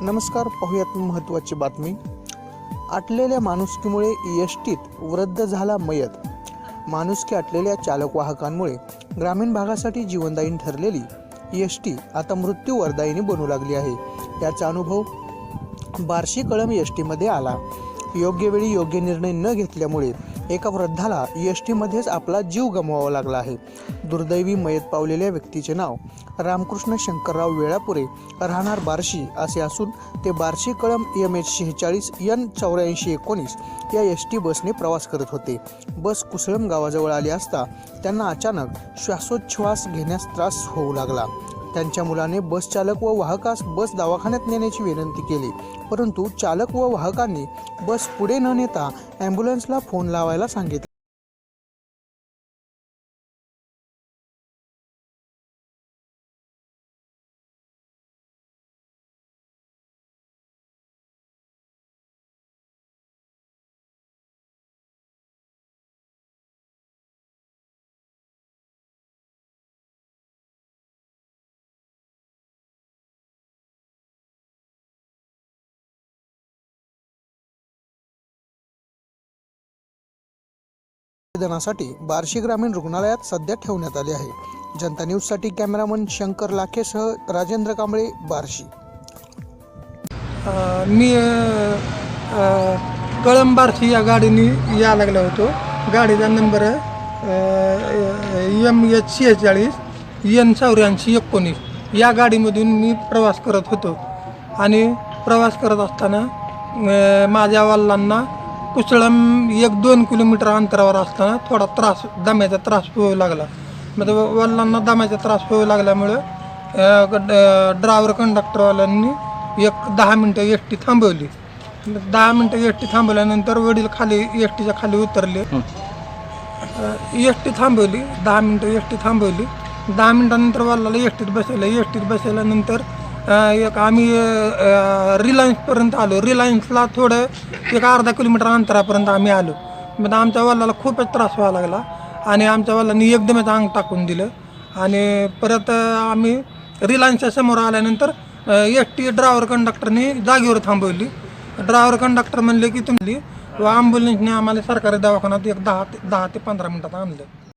नमस्कार पाहूयात महत्त्वाची बातमी. आटलेल्या माणुसकीमुळे यष्टीत वृद्ध झाला मयत. माणुसकी आटलेल्या चालक वाहकांमुळे ग्रामीण भागासाठी जीवनदायीन ठरलेली यष्टी टी आता मृत्यू वरदायीने बनू लागली आहे. याचा अनुभव बार्शी कळम यष्टीमध्ये टीमध्ये आला. योग्य वेळी योग्य निर्णय न घेतल्यामुळे एका वृद्धाला एस टीमध्येच आपला जीव गमवावा लागला आहे. दुर्दैवी मयत पावलेल्या व्यक्तीचे नाव रामकृष्ण शंकरराव वेळापुरे राहणार बार्शी असे असून ते बार्शी कळम एम एच शेहेचाळीस एन चौऱ्याऐंशी एकोणीस या एस टी बसने प्रवास करत होते. बस कुसळम गावाजवळ आली असता त्यांना अचानक श्वासोच्छ्वास घेण्यास त्रास होऊ लागला. त्यांच्या मुलाने बस चालक व वाहकास बस दवाखान्यात नेण्याची विनंती केली. परंतु चालक व वाहकांनी बस पुढे न नेता ॲम्ब्युलन्सला फोन लावायला सांगितले. निवेदनासाठी बार्शी ग्रामीण रुग्णालयात सध्या ठेवण्यात आले आहे. जनता न्यूजसाठी कॅमेरामन शंकर लाखेसह राजेंद्र कांबळे बार्शी. मी कळंब बार्शी या गाडीने या लागलो होतो. गाडीचा नंबर एम एच शेहेचाळीस एन चौऱ्याऐंशी एकोणीस या गाडीमधून मी प्रवास करत होतो. आणि प्रवास करत असताना माझ्या वडिलांना कुसळम एक दोन किलोमीटर अंतरावर असताना थोडा त्रास दम्याचा त्रास होऊ लागला. मग वडिलांना दम्याचा त्रास होऊ लागल्यामुळं ड्रायव्हर कंडक्टरवाल्यांनी एक दहा मिनटं एस टी थांबवली. दहा मिनटं एस टी थांबवल्यानंतर वडील खाली एस टीच्या खाली उतरले. एस टी थांबवली दहा मिनटं एस टी थांबवली. दहा मिनटानंतर वडिलाला एस टीत बसवलं. एस टीत बसवल्यानंतर एक आम्ही रिलायन्सपर्यंत आलो. रिलायन्सला थोडं एक अर्धा किलोमीटर अंतरापर्यंत आम्ही आलो. मग आमच्या वडिलाला खूपच त्रास व्हायला लागला आणि आमच्या वडिलांनी एकदमच अंग टाकून दिलं. आणि परत आम्ही रिलायन्सच्या समोर आल्यानंतर एस टी ड्रायव्हर कंडक्टरने जागेवर थांबवली. ड्रायव्हर कंडक्टर म्हणले की तुम्ही व ॲम्ब्युलन्सने आम्हाला सरकारी दवाखान्यात एक दहा ते दहा ते पंधरा मिनटात आणलं.